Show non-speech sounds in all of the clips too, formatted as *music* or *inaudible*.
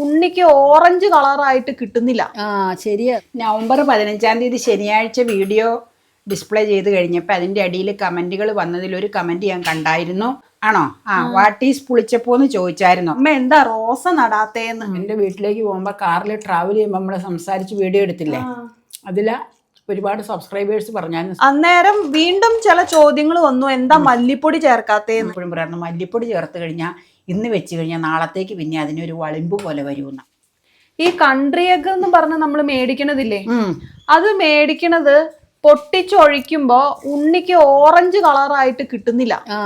ഉണ്ണിക്ക് ഓറഞ്ച് കളറായിട്ട് കിട്ടുന്നില്ല. ആ ശരിയാ നവംബർ പതിനഞ്ചാം തീയതി ശനിയാഴ്ച വീഡിയോ ഡിസ്പ്ലേ ചെയ്ത് കഴിഞ്ഞപ്പോൾ അതിന്റെ അടിയിൽ കമന്റുകൾ വന്നതിൽ ഒരു കമന്റ് ഞാൻ കണ്ടായിരുന്നു. ആണോ? ആ വാട്ട് ഈസ് പുളിച്ചപ്പോ എന്ന് ചോദിച്ചായിരുന്നു. അമ്മ എന്താ റോസ നടാത്തേന്ന്? എന്റെ വീട്ടിലേക്ക് പോകുമ്പോൾ കാറിൽ ട്രാവൽ ചെയ്യുമ്പോൾ നമ്മൾ സംസാരിച്ച് വീഡിയോ എടുത്തില്ലേ? അതില ഒരുപാട് സബ്സ്ക്രൈബേഴ്സ് പറഞ്ഞായിരുന്നു. അന്നേരം വീണ്ടും ചില ചോദ്യങ്ങൾ വന്നു. എന്താ മല്ലിപ്പൊടി ചേർക്കാത്തേന്ന്? എപ്പോഴും പറയാറുണ്ട് മല്ലിപ്പൊടി ചേർത്ത് കഴിഞ്ഞാൽ ഇന്ന് വെച്ച് കഴിഞ്ഞാൽ നാളത്തേക്ക് പിന്നെ അതിനൊരു വളിമ്പ് പോലെ വരുമെന്ന്. ഈ കൺട്രി എഗ് എന്ന് പറഞ്ഞ് നമ്മൾ മേടിക്കണതില്ലേ? അത് മേടിക്കണത് പൊട്ടിച്ചൊഴിക്കുമ്പോ ഉണ്ണിക്ക് ഓറഞ്ച് കളറായിട്ട് കിട്ടുന്നില്ല. ആ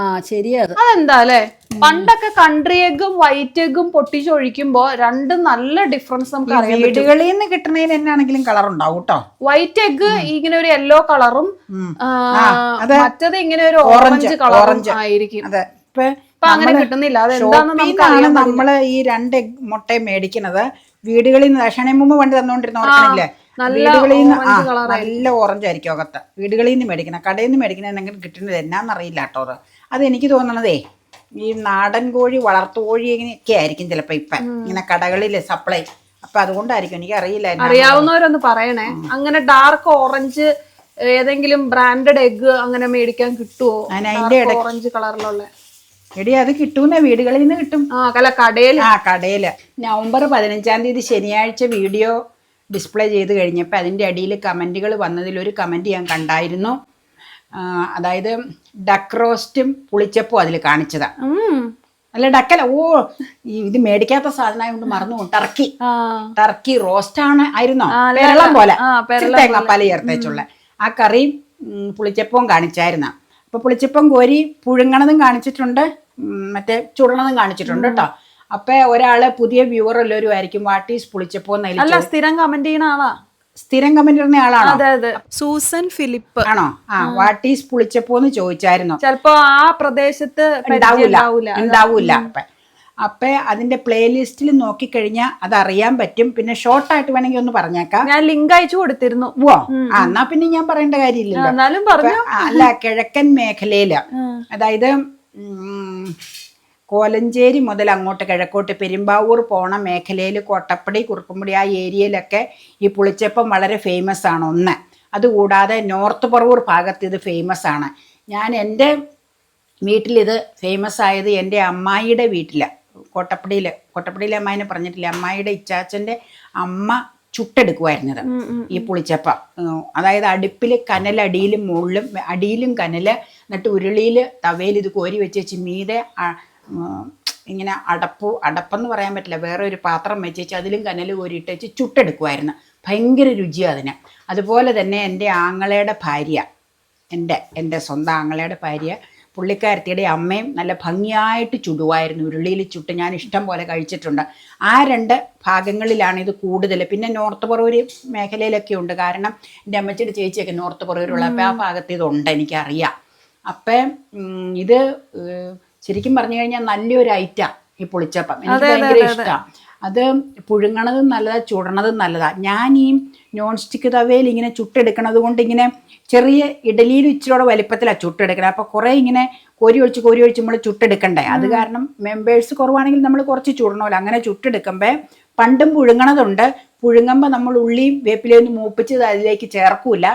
അതെന്താ അല്ലേ? പണ്ടൊക്കെ കൺട്രി എഗ്ഗും വൈറ്റ് എഗ്ഗും പൊട്ടിച്ചൊഴിക്കുമ്പോ രണ്ടും നല്ല ഡിഫറൻസ് നമുക്ക് അറിയാം വീടുകളിൽ നിന്ന് കിട്ടുന്നതിന് എന്നാണെങ്കിലും കളർ ഉണ്ടാവും കേട്ടോ വൈറ്റ് എഗ് ഇങ്ങനെ ഒരു യെല്ലോ കളറും മറ്റത് ഇങ്ങനെ ഒരു ഓറഞ്ച്, ഓറഞ്ച് കളറും ആയിരിക്കും. അതെ. ഇപ്പൊ അങ്ങനെ കിട്ടുന്നില്ല. അത് നമുക്ക് നമ്മൾ ഈ രണ്ട് മുട്ടയും മേടിക്കുന്നത് വീടുകളിൽ നിന്ന് ദക്ഷണയും മുമ്പ് വണ്ടി തന്നുകൊണ്ടിരുന്ന ഓർക്കണില്ലേ? വീടുകളിൽ നിന്ന് ആ നല്ല ഓറഞ്ച് ആയിരിക്കും അകത്ത്. വീടുകളിൽ നിന്ന് മേടിക്കുന്ന കടയിൽ നിന്ന് മേടിക്കുന്ന എന്തെങ്കിലും കിട്ടുന്നത് എന്നാന്നറിയില്ല കേട്ടോ അത്. അത് എനിക്ക് തോന്നണതേ ഈ നാടൻ കോഴി വളർത്തു കോഴി ഒക്കെ ആയിരിക്കും ചിലപ്പോ ഇപ്പൊ. ഇങ്ങനെ കടകളിൽ സപ്ലൈ അപ്പൊ അതുകൊണ്ടായിരിക്കും എനിക്ക് അറിയില്ല അറിയാവുന്നവരൊന്ന് പറയണേ. അങ്ങനെ ഡാർക്ക് ഓറഞ്ച് ഏതെങ്കിലും ബ്രാൻഡഡ് എഗ് അങ്ങനെ മേടിക്കാൻ കിട്ടുമോ അതിന്റെ ഓറഞ്ച് കളറിലുള്ള എടി അത് കിട്ടൂന്ന വീടുകളിൽ നിന്ന് കിട്ടും. ആ കല കടയിൽ ആ കടയിൽ നവംബർ പതിനഞ്ചാം തീയതി ശനിയാഴ്ച വീഡിയോ ഡിസ്പ്ലേ ചെയ്ത് കഴിഞ്ഞപ്പോൾ അതിന്റെ അടിയിൽ കമന്റുകൾ വന്നതിൽ ഒരു കമന്റ് ഞാൻ കണ്ടായിരുന്നു. അതായത് ഡക്ക് റോസ്റ്റും പുളിച്ചപ്പും അതിൽ കാണിച്ചതാണ് അല്ല ഡക്കല ഓ ഇത് മേടിക്കാത്ത സാധനമായതുകൊണ്ട് മറന്നു ടർക്കി. ടർക്കി റോസ്റ്റ് ആണ് ആയിരുന്നോ പെരളം പോലെ. പല. തേങ്ങാപ്പാൽ ചേർത്തേച്ചുള്ള ആ കറിയും ഉം, പുളിച്ചപ്പവും കാണിച്ചായിരുന്നു. അപ്പൊ പുളിച്ചപ്പം കോരി പുഴുങ്ങണതും കാണിച്ചിട്ടുണ്ട്. മറ്റേ ചുടണതും കാണിച്ചിട്ടുണ്ട് കേട്ടോ അപ്പൊ ഒരാൾ പുതിയ വ്യൂവർ എല്ലാവരും ആയിരിക്കും വാട്ട് ഈസ് പുളിച്ചപ്പോ അല്ല സ്ഥിരം കമന്റ് ചെയ്യുന്ന ആളാ. സ്ഥിരം കമന്റ് ഇടുന്ന ആളാണോ? അതെ അതെ. Susan Philip. ആണോ? ആ വാട്ട് ഈസ് പുളിച്ചപ്പോ എന്ന് ചോദിച്ചായിരുന്നു. ചിലപ്പോ ആ പ്രദേശത്ത് ഉണ്ടാവൂല ഉണ്ടാവൂല. അപ്പൊ അപ്പൊ അതിന്റെ പ്ലേലിസ്റ്റിൽ നോക്കിക്കഴിഞ്ഞാൽ അത് അറിയാൻ പറ്റും. പിന്നെ ഷോർട്ട് ആയിട്ട് വേണമെങ്കിൽ ഒന്ന് പറഞ്ഞേക്കാം. ഞാൻ ലിങ്ക് അയച്ചു കൊടുത്തിരുന്നു. ഓ ആ എന്നാ പിന്നെ ഞാൻ പറയേണ്ട പറഞ്ഞു. അല്ല കിഴക്കൻ മേഖലയിൽ. അതായത് കോലഞ്ചേരി മുതൽ അങ്ങോട്ട് കിഴക്കോട്ട് പെരുമ്പാവൂർ പോണ മേഖലയിൽ കോട്ടപ്പടി കുറുപ്പുംപടി ആ ഏരിയയിലൊക്കെ ഈ പുളിച്ചപ്പം വളരെ ഫേമസ് ആണ് ഒന്ന്. അതുകൂടാതെ നോർത്ത് പറവൂർ ഭാഗത്ത് ഇത് ഫേമസ് ആണ്. ഞാൻ എന്റെ വീട്ടിലിത് ഫേമസ് ആയത് എന്റെ അമ്മായിയുടെ വീട്ടിലാണ് കോട്ടപ്പടിയിൽ കോട്ടപ്പടിയിലെ അമ്മായിനെ പറഞ്ഞിട്ടില്ല? അമ്മായിയുടെ ഇച്ചാച്ചന്റെ അമ്മ ചുട്ടെടുക്കുമായിരുന്നത് ഈ പുളിച്ചപ്പ. അതായത് അടുപ്പിൽ കനലടിയിലും മുകളിലും അടിയിലും കനൽ എന്നിട്ട് ഉരുളിയിൽ തവയിൽ ഇത് കോരി വെച്ച് വെച്ച് മീതെ ഇങ്ങനെ അടപ്പ് അടപ്പെന്ന് പറയാൻ പറ്റില്ല. വേറെ ഒരു പാത്രം വെച്ച് വെച്ച് അതിലും കനൽ കോരിയിട്ട് വെച്ച് ചുട്ടെടുക്കുമായിരുന്നു ഭയങ്കര രുചിയാണ് അതിന്. അതുപോലെ തന്നെ എന്റെ ആങ്ങളയുടെ ഭാര്യ എന്റെ എന്റെ സ്വന്തം ആങ്ങളയുടെ ഭാര്യ പുള്ളിക്കാരത്തിയുടെ അമ്മയും നല്ല ഭംഗിയായിട്ട് ചുടുവായിരുന്നു. ഉരുളിയിൽ ചുട്ട് ഞാൻ ഇഷ്ടം പോലെ കഴിച്ചിട്ടുണ്ട്. ആ രണ്ട് ഭാഗങ്ങളിലാണ് ഇത് കൂടുതൽ. പിന്നെ നോർത്ത് പറവൂർ മേഖലയിലൊക്കെ ഉണ്ട്. കാരണം എന്റെ അമ്മച്ചിയുടെ ചേച്ചിയൊക്കെ നോർത്ത് പറവൂരുള്ള അപ്പോൾ ആ ഭാഗത്ത് ഇതുണ്ട് എനിക്കറിയാം. അപ്പം ഇത് ശരിക്കും പറഞ്ഞു കഴിഞ്ഞാൽ നല്ലൊരു ഐറ്റാ ഈ പുളിച്ചപ്പം. എനിക്ക് ഭയങ്കര ഇഷ്ടമാണ് അത് പുഴുങ്ങണതും നല്ലതാണ് ചുടണതും നല്ലതാണ് ഞാൻ ഈ നോൺ സ്റ്റിക്ക് തവയിൽ ഇങ്ങനെ ചുട്ടെടുക്കണത് കൊണ്ട് ഇങ്ങനെ ചെറിയ ഇഡലിയിൽ ഇച്ചിരിയോടെ വലിപ്പത്തിലാണ് ചുട്ടെടുക്കണം. അപ്പോൾ കുറേ ഇങ്ങനെ കോരി ഒഴിച്ച് കോരി ഒഴിച്ച് നമ്മൾ ചുട്ടെടുക്കണ്ടേ? അത് കാരണം മെമ്പേഴ്സ് കുറവാണെങ്കിൽ നമ്മൾ കുറച്ച് ചുടണമല്ലോ. അങ്ങനെ ചുട്ടെടുക്കുമ്പോൾ പണ്ടും പുഴുങ്ങണതുണ്ട്. പുഴുങ്ങുമ്പോൾ നമ്മൾ ഉള്ളിയും വേപ്പിലയൊന്നും മൂപ്പിച്ച് അതിലേക്ക് ചേർക്കൂല.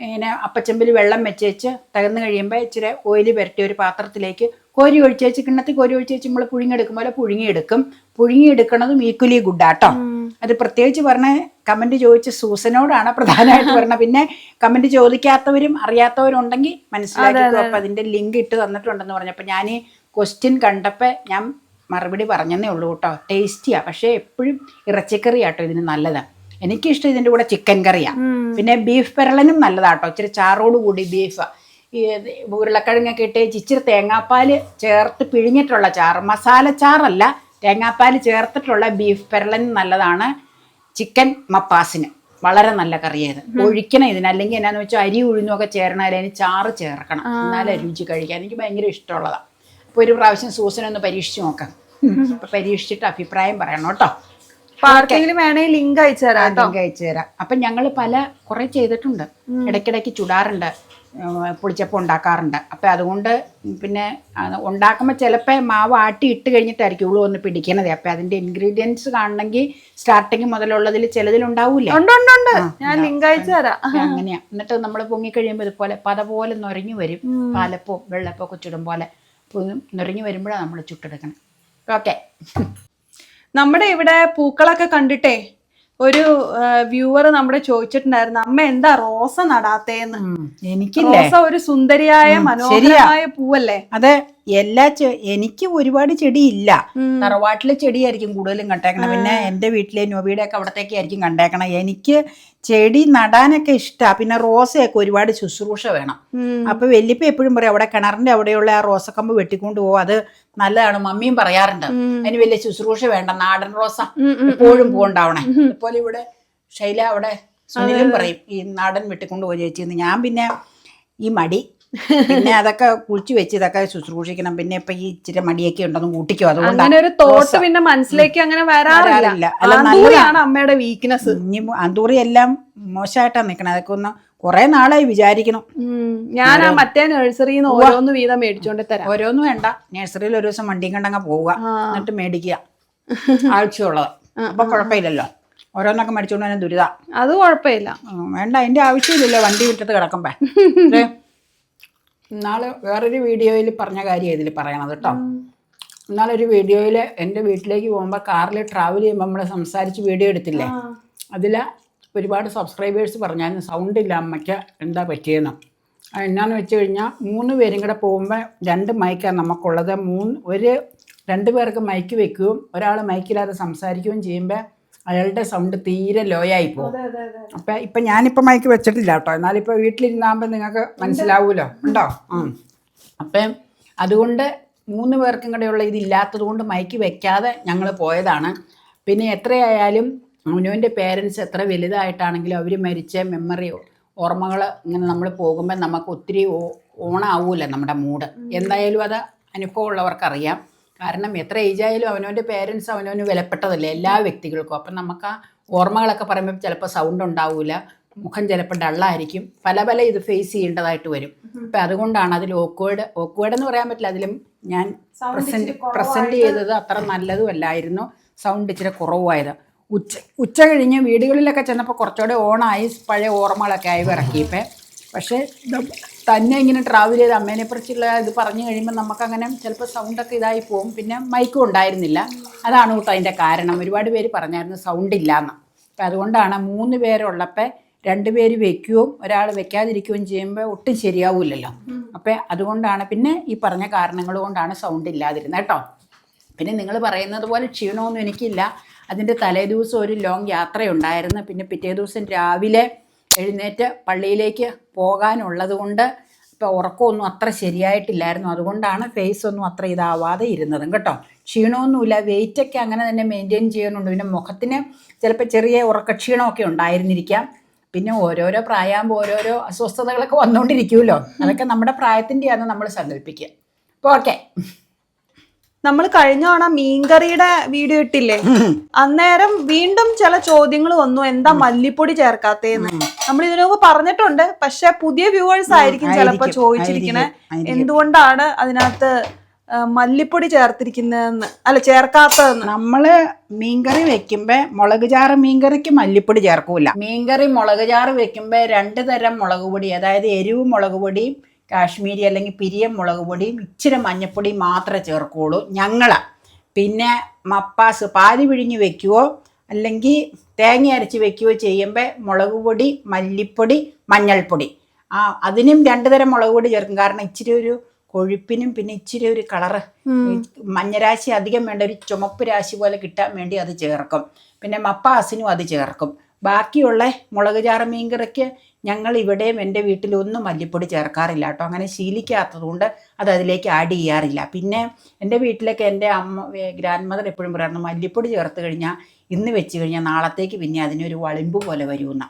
ഇങ്ങനെ അപ്പച്ചമ്പിൽ വെള്ളം വെച്ച് വെച്ച് തകർന്ന് കഴിയുമ്പോൾ ഇച്ചിരി ഓയിൽ പുരട്ടി ഒരു പാത്രത്തിലേക്ക് കോരി ഒഴിച്ച് വെച്ച് കിണ്ണത്തിൽ കോരി ഒഴിച്ച് വെച്ച് നമ്മൾ പുഴുങ്ങിയെടുക്കും. പോലെ പുഴുങ്ങിയെടുക്കും. പുഴുങ്ങിയെടുക്കണതും ഈക്വലി ഗുഡാട്ടോ അത് പ്രത്യേകിച്ച് പറഞ്ഞ കമന്റ് ചോദിച്ച സൂസനോടാണ് പ്രധാനമായിട്ട് പറഞ്ഞത്. പിന്നെ കമന്റ് ചോദിക്കാത്തവരും അറിയാത്തവരും ഉണ്ടെങ്കിൽ മനസ്സിലാക്കി അപ്പൊ അതിന്റെ ലിങ്ക് ഇട്ട് തന്നിട്ടുണ്ടെന്ന് പറഞ്ഞപ്പോൾ ഞാൻ ഈ ക്വസ്റ്റ്യൻ കണ്ടപ്പോൾ ഞാൻ മറുപടി പറഞ്ഞതേ ഉള്ളൂ കേട്ടോ. ടേസ്റ്റിയാ പക്ഷേ എപ്പോഴും ഇറച്ചിക്കറി ആട്ടോ ഇതിന് നല്ലത്. എനിക്കിഷ്ടം ഇതിന്റെ കൂടെ ചിക്കൻ കറിയാ. പിന്നെ ബീഫ് പെരളനും നല്ലതാട്ടോ. ഇച്ചിരി ചാറോട് കൂടി ബീഫ് ഈ ഉരുളക്കിഴങ്ങൊക്കെ ഇട്ട് ഇച്ചിരി തേങ്ങാപ്പാൽ ചേർത്ത് പിഴിഞ്ഞിട്ടുള്ള ചാറ് മസാല ചാറല്ല തേങ്ങാപ്പാൽ ചേർത്തിട്ടുള്ള ബീഫ് പെരളൻ നല്ലതാണ്. ചിക്കൻ മപ്പാസിന് വളരെ നല്ല കറിയത്. ഒഴിക്കണം ഇതിന് അല്ലെങ്കിൽ എന്നാന്ന് വെച്ചാൽ അരി ഉഴുന്നൊക്കെ ചേരണ അതിന് ചാറ് ചേർക്കണം. എന്നാലേ രുചി കഴിക്കാൻ. എനിക്ക് ഭയങ്കര ഇഷ്ടമുള്ളതാണ് അപ്പോൾ ഒരു പ്രാവശ്യം സൂസനൊന്ന് പരീക്ഷിച്ച് നോക്കാം. അപ്പോൾ പരീക്ഷിച്ചിട്ട് അഭിപ്രായം പറയണം കേട്ടോ. ആർക്കെങ്കിലും വേണേ ലിങ്ക് അയച്ചു തരാം ആദ്യം കഴിച്ചു തരാം. അപ്പൊ ഞങ്ങൾ പല കുറെ ചെയ്തിട്ടുണ്ട്. ഇടയ്ക്കിടയ്ക്ക് ചുടാറുണ്ട് പുളിച്ചപ്പം ഉണ്ടാക്കാറുണ്ട്. അപ്പം അതുകൊണ്ട് പിന്നെ ഉണ്ടാക്കുമ്പോൾ ചിലപ്പോൾ മാവ് ആട്ടി ഇട്ട് കഴിഞ്ഞിട്ടായിരിക്കും ഉള്ളു ഒന്ന് പിടിക്കണത്. അപ്പം അതിന്റെ ഇൻഗ്രീഡിയൻസ് കാണണമെങ്കിൽ സ്റ്റാർട്ടിങ് മുതലുള്ളതിൽ ചിലതിൽ ഉണ്ടാവൂല ഉണ്ട് ഉണ്ട്. ഞാൻ ലിങ്ക് അയച്ചു തരാം. അങ്ങനെയാ. എന്നിട്ട് നമ്മൾ പൊങ്ങി കഴിയുമ്പോൾ ഇതുപോലെ പത പോലെ നൊരഞ്ഞു വരും. പാലപ്പോ വെള്ളപ്പോ ചുടും പോലെ നൊരഞ്ഞു വരുമ്പോഴാണ് നമ്മൾ ചുട്ടെടുക്കണം. ഓക്കെ നമ്മുടെ ഇവിടെ പൂക്കളൊക്കെ കണ്ടിട്ടേ ഒരു വ്യൂവർ നമ്മുടെ ചോദിച്ചിട്ടുണ്ടായിരുന്നു അമ്മ എന്താ റോസ നടാത്തേന്ന്? എനിക്ക് റോസ ഒരു സുന്ദരിയായ മനോഹരമായ പൂവല്ലേ? അതെ. എല്ലാ എനിക്ക് ഒരുപാട് ചെടി ഇല്ല തറവാട്ടിലെ ചെടിയായിരിക്കും കൂടുതലും കണ്ടേക്കണം പിന്നെ എന്റെ വീട്ടിലെ നോബിയുടെ ഒക്കെ അവിടത്തേക്ക് ആയിരിക്കും കണ്ടേക്കണം എനിക്ക് ചെടി നടാനൊക്കെ ഇഷ്ടമാണ് പിന്നെ റോസയൊക്കെ ഒരുപാട് ശുശ്രൂഷ വേണം. അപ്പൊ വല്യപ്പ എപ്പോഴും പറയും അവിടെ കിണറിന്റെ അവിടെയുള്ള ആ റോസക്കമ്പ് വെട്ടിക്കൊണ്ട് പോകും അത് നല്ലതാണ്. മമ്മിയും പറയാറുണ്ട് അതിന് വലിയ ശുശ്രൂഷ വേണ്ട. നാടൻ റോസ എപ്പോഴും പൂണ്ടാവണേ അതുപോലെ ഇവിടെ ശൈല അവിടെ സുനിലും പറയും ഈ നാടൻ വെട്ടിക്കൊണ്ട് പോയി ചേച്ചിന്ന് ഞാൻ പിന്നെ ഈ മടി പിന്നെ അതൊക്കെ കുഴിച്ചു വെച്ച് ഇതൊക്കെ ശുശ്രൂഷിക്കണം. പിന്നെ ഇപ്പൊ ഈ ഇച്ചിരി മടിയൊക്കെ ഉണ്ടെന്ന് കൂട്ടിക്കോ. അതുകൊണ്ട് അങ്ങനെ ഒരു തോട്ട് പിന്നെ മനസ്സിലേക്ക് അങ്ങനെ വരാറില്ല. വരാറില്ല. അമ്മയുടെ വീക്ക്നെസ് ഇനി അന്തൂറി എല്ലാം മോശമായിട്ടാണ് നിൽക്കണത് അതൊക്കെ ഒന്ന് കുറെ നാളായി വിചാരിക്കണം. ഞാൻ ആ മറ്റേ നഴ്സറിയിൽ നിന്ന് ഓരോന്ന് വീതം മേടിച്ചോണ്ട് തരാം. ഓരോന്നും വേണ്ട. നഴ്സറിയിൽ ഒരു ദിവസം വണ്ടിയും കണ്ടങ്ങ് പോവുക. എന്നിട്ട് മേടിക്കുക. ആവശ്യമുള്ളത്. അപ്പൊ കുഴപ്പമില്ലല്ലോ. ഓരോന്നൊക്കെ മേടിച്ചോണ്ട് തന്നെ ദുരിത. അത് കുഴപ്പമില്ല. വേണ്ട. അതിന്റെ ആവശ്യമില്ലല്ലോ. വണ്ടി വിട്ടിട്ട് കിടക്കുമ്പോ. *laughs* ഇന്നാൾ വേറൊരു വീഡിയോയിൽ പറഞ്ഞ കാര്യം ഇതിൽ പറയണത് കേട്ടോ ഇന്നാളൊരു വീഡിയോയിൽ എന്റെ വീട്ടിലേക്ക് പോകുമ്പോൾ കാറിൽ ട്രാവൽ ചെയ്യുമ്പോൾ നമ്മൾ സംസാരിച്ച് വീഡിയോ എടുത്തില്ലേ? അതിൽ ഒരുപാട് സബ്സ്ക്രൈബേഴ്സ് പറഞ്ഞായിരുന്നു സൗണ്ട് ഇല്ല അമ്മയ്ക്ക് എന്താ പറ്റിയെന്ന്? എന്നാന്ന് വെച്ച് കഴിഞ്ഞാൽ മൂന്ന് പേരും കൂടെ പോകുമ്പോൾ രണ്ട് മൈക്കാണ് നമുക്കുള്ളത്. മൂന്ന് ഒരു രണ്ട് പേർക്ക് മൈക്ക് വെക്കുകയും ഒരാൾ മൈക്കില്ലാതെ സംസാരിക്കുകയും ചെയ്യുമ്പോൾ അയാളുടെ സൗണ്ട് തീരെ ലോ ആയി പോകും. അപ്പം ഇപ്പം ഞാനിപ്പോ മൈക്ക് വെച്ചിട്ടില്ല കേട്ടോ. എന്നാലിപ്പോൾ വീട്ടിലിരുന്നാകുമ്പോൾ നിങ്ങൾക്ക് മനസ്സിലാവൂലോ? ഉണ്ടോ? അപ്പൊ അതുകൊണ്ട് മൂന്ന് പേർക്കും കൂടെയുള്ള ഇതില്ലാത്തത് കൊണ്ട് മൈക്ക് വെക്കാതെ ഞങ്ങൾ പോയതാണ്. പിന്നെ എത്രയായാലും അവനവന്റെ പേരൻസ് എത്ര വലുതായിട്ടാണെങ്കിലും അവർ മരിച്ച മെമ്മറി ഓർമ്മകൾ ഇങ്ങനെ നമ്മൾ പോകുമ്പോൾ നമുക്ക് ഒത്തിരി ഓണാവൂല നമ്മുടെ മൂഡ് എന്തായാലും അത് അനുഭവമുള്ളവർക്കറിയാം. കാരണം എത്ര ഏജ് ആയാലും അവനവന്റെ പേരൻസ് അവനവന് വിലപ്പെട്ടതല്ലേ എല്ലാ വ്യക്തികൾക്കും. അപ്പം നമുക്ക് ആ ഓർമ്മകളൊക്കെ പറയുമ്പോൾ ചിലപ്പോൾ സൗണ്ട് ഉണ്ടാവില്ല മുഖം ചിലപ്പോൾ ഡള്ളായിരിക്കും പല പല ഇത് ഫേസ് ചെയ്യേണ്ടതായിട്ട് വരും. അപ്പം അതുകൊണ്ടാണ് അതിൽ ഓക്വേഡ് ഓക്വേഡ് എന്ന് പറയാൻ പറ്റില്ല. അതിലും ഞാൻ പ്രസന്റ് പ്രസന്റ് ചെയ്തത് അത്ര നല്ലതും അല്ലായിരുന്നു സൗണ്ട് ഇച്ചിരി കുറവായത് ഉച്ച ഉച്ച കഴിഞ്ഞ് വീടുകളിലൊക്കെ ചെന്നപ്പോൾ കുറച്ചുകൂടെ ഓണായി പഴയ ഓർമ്മകളൊക്കെ ആയി ഇറക്കിയപ്പോൾ പക്ഷേ തന്നെ ഇങ്ങനെ ട്രാവൽ ചെയ്ത് അമ്മേനെ കുറിച്ചുള്ള ഇത് പറഞ്ഞു കഴിയുമ്പോൾ നമുക്കങ്ങനെ ചിലപ്പോൾ സൗണ്ടൊക്കെ ഇതായി പോകും പിന്നെ മൈക്കും ഉണ്ടായിരുന്നില്ല. അതാണ് കേട്ടോ അതിന്റെ കാരണം. ഒരുപാട് പേര് പറഞ്ഞായിരുന്നു സൗണ്ട് ഇല്ലയെന്ന് അപ്പം അതുകൊണ്ടാണ് മൂന്ന് പേരുള്ളപ്പോൾ രണ്ട് പേര് വെക്കുകയും ഒരാൾ വെക്കാതിരിക്കുകയും ചെയ്യുമ്പോൾ ഒട്ടും ശരിയാവില്ലല്ലോ. അപ്പം അതുകൊണ്ടാണ് പിന്നെ ഈ പറഞ്ഞ കാരണങ്ങൾ കൊണ്ടാണ് സൗണ്ട് ഇല്ലാതിരുന്നത് കേട്ടോ. പിന്നെ നിങ്ങൾ പറയുന്നത് പോലെ ക്ഷീണമൊന്നും എനിക്കില്ല. അതിന്റെ തലേ ദിവസം ഒരു ലോങ് യാത്രയുണ്ടായിരുന്നു. പിന്നെ പിറ്റേ ദിവസം രാവിലെ എഴുന്നേറ്റ് പള്ളിയിലേക്ക് പോകാനുള്ളത് കൊണ്ട് ഇപ്പോൾ ഉറക്കമൊന്നും അത്ര ശരിയായിട്ടില്ലായിരുന്നു. അതുകൊണ്ടാണ് ഫേസ് ഒന്നും അത്ര ഇതാവാതെ ഇരുന്നതും കേട്ടോ. ക്ഷീണമൊന്നുമില്ല. വെയിറ്റൊക്കെ അങ്ങനെ തന്നെ മെയിന്റെയിൻ ചെയ്യുന്നുണ്ട്. പിന്നെ മുഖത്തിന് ചിലപ്പോൾ ചെറിയ ഉറക്കക്ഷീണമൊക്കെ ഉണ്ടായിരുന്നിരിക്കാം. പിന്നെ ഓരോരോ പ്രായമാകുമ്പോൾ ഓരോരോ അസ്വസ്ഥതകളൊക്കെ വന്നുകൊണ്ടിരിക്കുമല്ലോ അതൊക്കെ നമ്മുടെ പ്രായത്തിന്റെയാണ് നമ്മൾ സങ്കല്പിക്കുക. അപ്പോൾ ഓക്കെ നമ്മൾ കഴിഞ്ഞ തവണ മീൻകറിയുടെ വീഡിയോ ഇട്ടില്ലേ? *laughs* അന്നേരം വീണ്ടും ചില ചോദ്യങ്ങൾ വന്നു. എന്താ മല്ലിപ്പൊടി ചേർക്കാത്തേന്ന്. നമ്മൾ ഇതിനൊക്കെ പറഞ്ഞിട്ടുണ്ട്. പക്ഷെ പുതിയ വ്യൂവേഴ്സ് ആയിരിക്കും ചിലപ്പോ ചോദിച്ചിരിക്കണേ. എന്തുകൊണ്ടാണ് അതിനകത്ത് മല്ലിപ്പൊടി ചേർത്തിരിക്കുന്നതെന്ന്? അല്ല ചേർക്കാത്തതെന്ന്? നമ്മൾ മീൻകറി വെക്കുമ്പോ മുളക് ചാറ് മീൻകറിക്ക് മല്ലിപ്പൊടി ചേർക്കൂല. മീൻകറി മുളക് ചാറ് വെക്കുമ്പോ രണ്ട് തരം മുളക് പൊടി അതായത് എരിവ് മുളക് പൊടിയും കാശ്മീരി അല്ലെങ്കിൽ പിരിയം മുളക് പൊടിയും ഇച്ചിരി മഞ്ഞപ്പൊടിയും മാത്രമേ ചേർക്കുകയുള്ളൂ ഞങ്ങൾ പിന്നെ മപ്പാസ് പാൽ പിഴിഞ്ഞ് വെക്കുവോ അല്ലെങ്കിൽ തേങ്ങ അരച്ച് വെക്കുകയോ ചെയ്യുമ്പോൾ മുളക് പൊടി മല്ലിപ്പൊടി മഞ്ഞൾപ്പൊടി. ആ അതിനും രണ്ട് തരം മുളക് പൊടി ചേർക്കും. കാരണം ഇച്ചിരി ഒരു കൊഴുപ്പിനും പിന്നെ ഇച്ചിരി ഒരു കളറ്. മഞ്ഞരാശി അധികം വേണ്ട ഒരു ചുമപ്പ് രാശി പോലെ കിട്ടാൻ വേണ്ടി അത് ചേർക്കും. പിന്നെ മപ്പാസിനും അത് ചേർക്കും. ബാക്കിയുള്ള മുളക് ചാറ് മീൻകറിക്ക് ഞങ്ങൾ ഇവിടെയും എന്റെ വീട്ടിലൊന്നും മല്ലിപ്പൊടി ചേർക്കാറില്ല കേട്ടോ. അങ്ങനെ ശീലിക്കാത്തതുകൊണ്ട് അത് അതിലേക്ക് ആഡ് ചെയ്യാറില്ല. പിന്നെ എന്റെ വീട്ടിലൊക്കെ എന്റെ അമ്മ ഗ്രാൻഡ് മദർ എപ്പോഴും പറയാറുണ്ട് മല്ലിപ്പൊടി ചേർത്ത് കഴിഞ്ഞാൽ ഇന്ന് വെച്ച് കഴിഞ്ഞാൽ നാളത്തേക്ക് പിന്നെ അതിനൊരു വളിമ്പ് പോലെ വരുമെന്ന.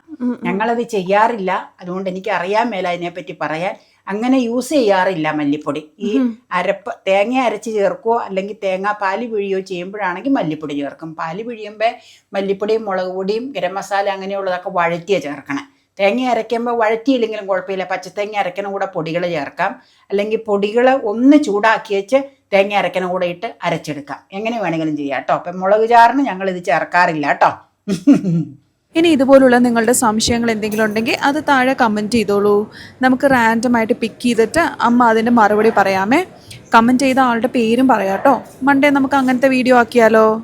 ഞങ്ങളത് ചെയ്യാറില്ല. അതുകൊണ്ട് എനിക്ക് അറിയാൻ മേല അതിനെപ്പറ്റി പറയാൻ. അങ്ങനെ യൂസ് ചെയ്യാറില്ല മല്ലിപ്പൊടി. ഈ അരപ്പ് തേങ്ങ അരച്ച് ചേർക്കുകയോ അല്ലെങ്കിൽ തേങ്ങ പാൽ പിഴിയോ ചെയ്യുമ്പോഴാണെങ്കിൽ മല്ലിപ്പൊടി ചേർക്കും. പാൽ പിഴിയുമ്പോൾ മല്ലിപ്പൊടിയും മുളക് പൊടിയും ഗരം മസാല അങ്ങനെയുള്ളതൊക്കെ വഴറ്റിയ ചേർക്കണം. തേങ്ങ അരയ്ക്കുമ്പോൾ വഴറ്റിയില്ലെങ്കിലും കുഴപ്പമില്ല. പച്ചത്തേങ്ങ അരയ്ക്കണ കൂടെ പൊടികൾ ചേർക്കാം. അല്ലെങ്കിൽ പൊടികൾ ഒന്ന് ചൂടാക്കി വെച്ച് തേങ്ങ അരയ്ക്കണ കൂടെ ഇട്ട് അരച്ചെടുക്കാം. എങ്ങനെ വേണമെങ്കിലും ചെയ്യാം കേട്ടോ. അപ്പം മുളക് ചാറിന് ഞങ്ങൾ ഇത് ചേർക്കാറില്ല കേട്ടോ. ഇനി ഇതുപോലുള്ള നിങ്ങളുടെ സംശയങ്ങൾ എന്തെങ്കിലും ഉണ്ടെങ്കിൽ അത് താഴെ കമന്റ് ചെയ്തോളൂ. നമുക്ക് റാൻഡം ആയിട്ട് പിക്ക് ചെയ്തിട്ട് അമ്മ അതിന്റെ മറുപടി പറയാമേ. കമന്റ് ചെയ്ത ആളുടെ പേരും പറയാം കേട്ടോ. മൺഡേ നമുക്ക് അങ്ങനത്തെ വീഡിയോ ആക്കിയാലോ?